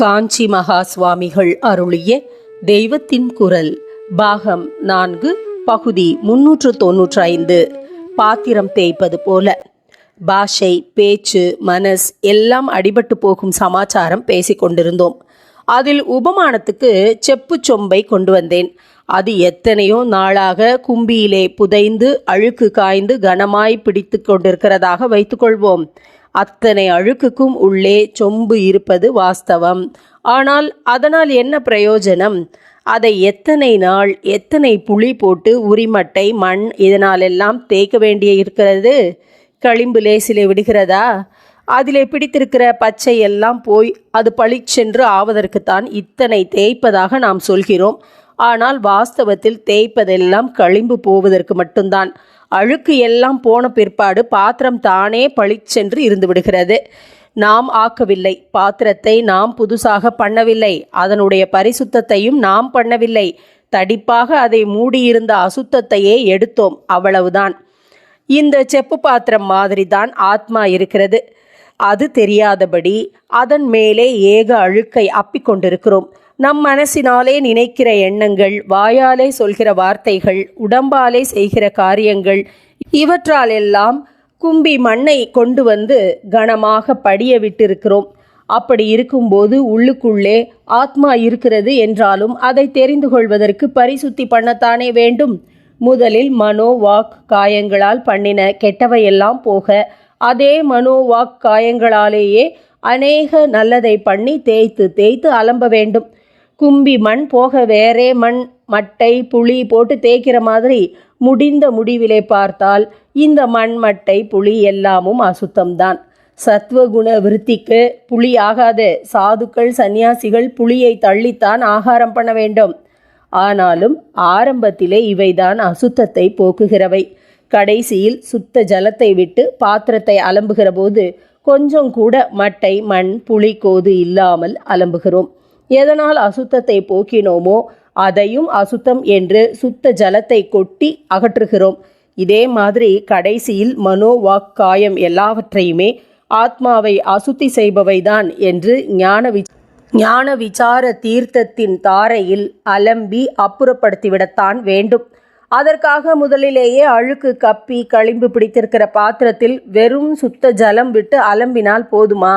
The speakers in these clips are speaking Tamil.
காஞ்சி மகா சுவாமிகள் அருளிய தெய்வத்தின் குரல் பாகம் நான்கு பகுதி முன்னூற்று தொன்னூற்றி ஐந்து. பாத்திரம் தேய்ப்பது போல. பாஷை பேச்சு மனஸ் எல்லாம் அடிபட்டு போகும் சமாச்சாரம் பேசிக் கொண்டிருந்தோம். அதில் உபமானத்துக்கு செப்பு சொம்பை கொண்டு வந்தேன். அது எத்தனையோ நாளாக கும்பியிலே புதைந்து அழுக்கு காய்ந்து கனமாய் பிடித்து கொண்டிருக்கிறதாக வைத்துக்கொள்வோம் அத்தனை அழுக்குக்கும் உள்ளே சொம்பு இருப்பது வாஸ்தவம். ஆனால் அதனால் என்ன பிரயோஜனம்? அதை எத்தனை நாள் எத்தனை புளி போட்டு உரிமட்டை மண் இதனாலெல்லாம் தேய்க்க வேண்டிய இருக்கிறது? களிம்பு லேசிலே விடுகிறதா? அதிலே பிடித்திருக்கிற பச்சை எல்லாம் போய் அது பளிச்சென்று ஆவதற்குத்தான் இத்தனை தேய்ப்பதாக நாம் சொல்கிறோம். ஆனால் வாஸ்தவத்தில் தேய்ப்பதெல்லாம் களிம்பு போவதற்கு மட்டும்தான். அழுக்கு எல்லாம் போன பிற்பாடு பாத்திரம் தானே பளிச்சென்று இருந்து விடுகிறது. நாம் ஆக்கவில்லை. பாத்திரத்தை நாம் புதுசாக பண்ணவில்லை. அதனுடைய பரிசுத்தத்தையும் நாம் பண்ணவில்லை. தடிப்பாக அதை மூடியிருந்த அசுத்தத்தையே எடுத்தோம். அவ்வளவுதான். இந்த செப்பு பாத்திரம் மாதிரி தான் ஆத்மா இருக்கிறது. அது தெரியாதபடி அதன் மேலே ஏக அழுக்கை அப்பிக்கொண்டிருக்கிறோம் நம் மனசினாலே நினைக்கிற எண்ணங்கள் வாயாலே சொல்கிற வார்த்தைகள் உடம்பாலே செய்கிற காரியங்கள் இவற்றால் எல்லாம் கும்பி மண்ணை கொண்டு வந்து கனமாக படிய விட்டிருக்கிறோம். அப்படி இருக்கும்போது உள்ளுக்குள்ளே ஆத்மா இருக்கிறது என்றாலும் அதை தெரிந்து கொள்வதற்கு பரிசுத்தி பண்ணத்தானே வேண்டும். முதலில் மனோ வாக் காயங்களால் பண்ணின கெட்டவையெல்லாம் போக அதே மனோ வாக் காயங்களாலேயே அநேக நல்லதை பண்ணி தேய்த்து தேய்த்து அலம்ப வேண்டும். கும்பி மண் போக வேறே மண் மட்டை புளி போட்டு தேய்க்கிற மாதிரி முடிந்த முடிவிலே பார்த்தால் இந்த மண் மட்டை புளி எல்லாமும் அசுத்தம்தான். சத்வகுண விருத்திக்கு புளி ஆகாது. சாதுக்கள் சந்நியாசிகள் புளியை தள்ளித்தான் ஆகாரம் பண்ண வேண்டும். ஆனாலும் ஆரம்பத்திலே இவைதான் அசுத்தத்தை போக்குகிறவை. கடைசியில் சுத்த ஜலத்தை விட்டு பாத்திரத்தை அலம்புகிற போது கொஞ்சம் கூட மட்டை மண் புளி கோது இல்லாமல் அலம்புகிறோம். எதனால் அசுத்தத்தை போக்கினோமோ அதையும் அசுத்தம் என்று சுத்த ஜலத்தை கொட்டி அகற்றுகிறோம். இதே மாதிரி கடைசியில் மனோ வாக் காயம் எல்லாவற்றையுமே ஆத்மாவை அசுத்தி செய்பவைதான் என்று ஞான வி ஞான விசார தீர்த்தத்தின் தாரையில் அலம்பி அப்புறப்படுத்திவிடத்தான் வேண்டும். அதற்காக முதலிலேயே அழுக்கு கப்பி களிம்பு பிடித்திருக்கிற பாத்திரத்தில் வெறும் சுத்த ஜலம் விட்டு அலம்பினால் போதுமா?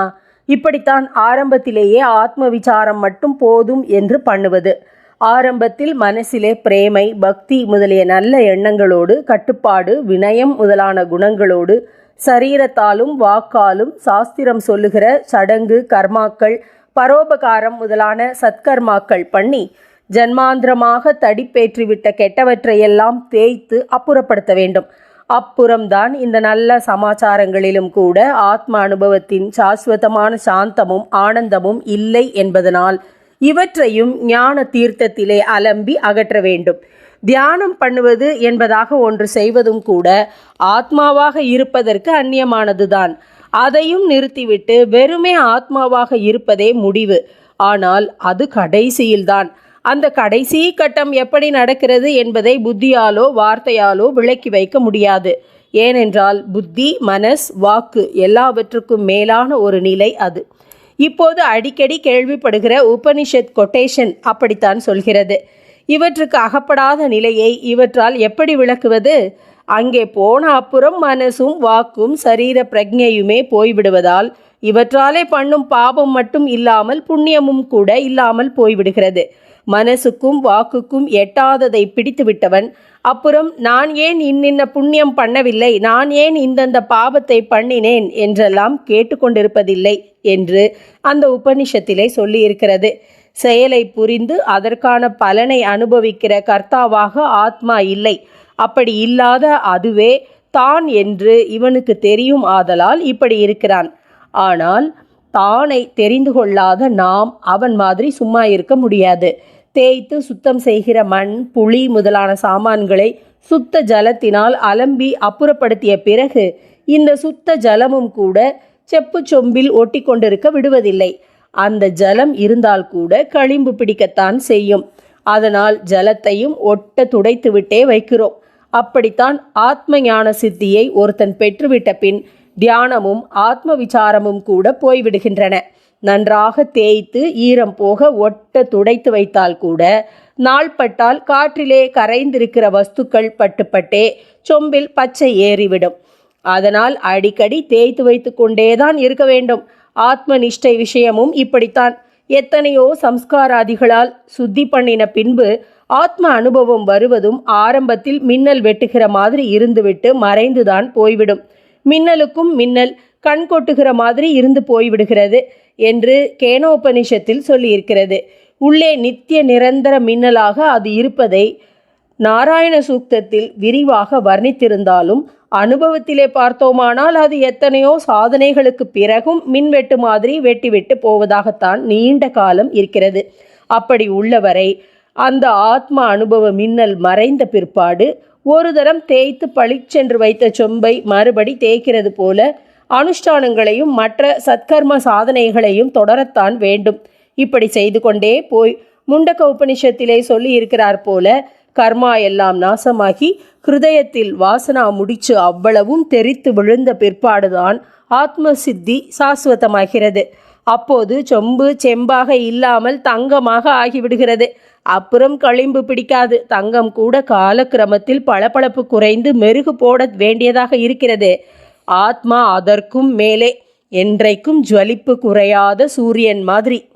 இப்படித்தான் ஆரம்பத்திலேயே ஆத்ம விசாரம் மட்டும் போதும் என்று பண்ணுவது. ஆரம்பத்தில் மனசிலே பிரேமை பக்தி முதலிய நல்ல எண்ணங்களோடு கட்டுப்பாடு வினயம் முதலான குணங்களோடு சரீரத்தாலும் வாக்காலும் சாஸ்திரம் சொல்லுகிற சடங்கு கர்மாக்கள் பரோபகாரம் முதலான சத்கர்மாக்கள் பண்ணி ஜன்மாந்திரமாக தடிப்பேற்றிவிட்ட கெட்டவற்றையெல்லாம் தேய்த்து அப்புறப்படுத்த வேண்டும். அப்புறம்தான் இந்த நல்ல சமாச்சாரங்களிலும் கூட ஆத்ம அனுபவத்தின் சாஸ்வதமான சாந்தமும் ஆனந்தமும் இல்லை என்பதனால் இவற்றையும் ஞான தீர்த்தத்திலே அலம்பி அகற்ற வேண்டும். தியானம் பண்ணுவது என்பதாக ஒன்று செய்வதும் கூட ஆத்மாவாக இருப்பதற்கு அந்நியமானதுதான். அதையும் நிறுத்திவிட்டு வெறுமே ஆத்மாவாக இருப்பதே முடிவு. ஆனால் அது கடைசியில்தான். அந்த கடைசி கட்டம் எப்படி நடக்கிறது என்பதை புத்தியாலோ வார்த்தையாலோ விளக்கி வைக்க முடியாது. ஏனென்றால் புத்தி மனஸ் வாக்கு எல்லாவற்றுக்கும் மேலான ஒரு நிலை அது. இப்போது அடிக்கடி கேள்விப்படுகிற உபனிஷத் கொட்டேஷன் அப்படித்தான் சொல்கிறது. இவற்றுக்கு அகப்படாத நிலையை இவற்றால் எப்படி விளக்குவது? அங்கே போன அப்புறம் மனசும் வாக்கும் சரீர பிரஜையுமே போய்விடுவதால் இவற்றாலே பண்ணும் பாபம் மட்டும் இல்லாமல் புண்ணியமும் கூட இல்லாமல் போய்விடுகிறது. மனசுக்கும் வாக்குக்கும் எட்டாததை பிடித்து விட்டவன் அப்புறம் நான் ஏன் இன்னின்ன புண்ணியம் பண்ணவில்லை? நான் ஏன் இந்தந்த பாவத்தை பண்ணினேன்? என்றெல்லாம் கேட்டுக்கொண்டிருப்பதில்லை என்று அந்த உபனிஷத்திலே சொல்லியிருக்கிறது. செயலை புரிந்து அதற்கான பலனை அனுபவிக்கிற கர்த்தாவாக ஆத்மா இல்லை. அப்படி இல்லாத அதுவே தான் என்று இவனுக்கு தெரியும் ஆதலால் இப்படி இருக்கிறான். ஆனால் தானை தெரிந்து கொள்ளாத நாம் அவன் மாதிரி சும்மா இருக்க முடியாது. தேய்த்து சுத்தம் செய்கிற மண் புளி முதலான சாமான்களை சுத்த ஜலத்தினால் அலம்பி அப்புறப்படுத்திய பிறகு இந்த சுத்த ஜலமும் கூட செப்பு சொம்பில் ஒட்டி கொண்டிருக்க விடுவதில்லை. அந்த ஜலம் இருந்தால் கூட களிம்பு பிடிக்கத்தான் செய்யும். அதனால் ஜலத்தையும் ஒட்ட துடைத்துவிட்டே வைக்கிறோம். அப்படித்தான் ஆத்ம ஞான சித்தியை ஒருத்தன் பெற்றுவிட்ட பின் தியானமும் ஆத்ம விசாரமும் கூட போய்விடுகின்றன. நன்றாக தேய்த்து ஈரம் போக ஒட்ட துடைத்து வைத்தால் கூட நாள்பட்டால் காற்றிலே கரைந்திருக்கிற வஸ்துக்கள் பட்டுப்பட்டே சொம்பில் பச்சை ஏறிவிடும். அதனால் அடிக்கடி தேய்த்து வைத்து கொண்டேதான் இருக்க வேண்டும். ஆத்ம நிஷ்டை விஷயமும் இப்படித்தான். எத்தனையோ சம்ஸ்காராதிகளால் சுத்தி பண்ணின பின்பு ஆத்ம அனுபவம் வருவதும் ஆரம்பத்தில் மின்னல் வெட்டுகிற மாதிரி இருந்துவிட்டு மறைந்துதான் போய்விடும். மின்னலுக்கும் மின்னல் கண் கொட்டுகிற மாதிரி இருந்து போய்விடுகிறது என்று கேனோபனிஷத்தில் சொல்லியிருக்கிறது. உள்ளே நித்திய நிரந்தர மின்னலாக அது இருப்பதை நாராயண சூக்தத்தில் விரிவாக வர்ணித்திருந்தாலும் அனுபவத்திலே பார்த்தோமானால் அது எத்தனையோ சாதனைகளுக்கு பிறகும் மின்வெட்டு மாதிரி வெட்டிவிட்டு போவதாகத்தான் நீண்ட காலம் இருக்கிறது. அப்படி உள்ளவரை அந்த ஆத்ம அனுபவ மின்னல் மறைந்த பிற்பாடு ஒரு தரம் தேய்த்து பளிச்சென்று வைத்த சொம்பை மறுபடி தேய்க்கிறது போல அனுஷ்டானங்களையும் மற்ற சத்கர்ம சாதனைகளையும் தொடரத்தான் வேண்டும். இப்படி செய்து கொண்டே போய் முண்டக்க உபனிஷத்திலே சொல்லி இருக்கிறார் போல கர்மா எல்லாம் நாசமாகி ஹிருதயத்தில் வாசனா முடிச்சு அவ்வளவும் தெரித்து விழுந்த பிற்பாடுதான் ஆத்ம சித்தி சாஸ்வதமாகிறது. அப்போது சொம்பு செம்பாக இல்லாமல் தங்கமாக ஆகிவிடுகிறது. அப்புறம் களிம்பு பிடிக்காது. தங்கம் கூட காலக்கிரமத்தில் பளபளப்பு குறைந்து மெருகு போட வேண்டியதாக இருக்கிறது. ஆத்மா அதற்கும் மேலே. என்றைக்கும் ஜுவலிப்பு குறையாத சூரியன் மாதிரி.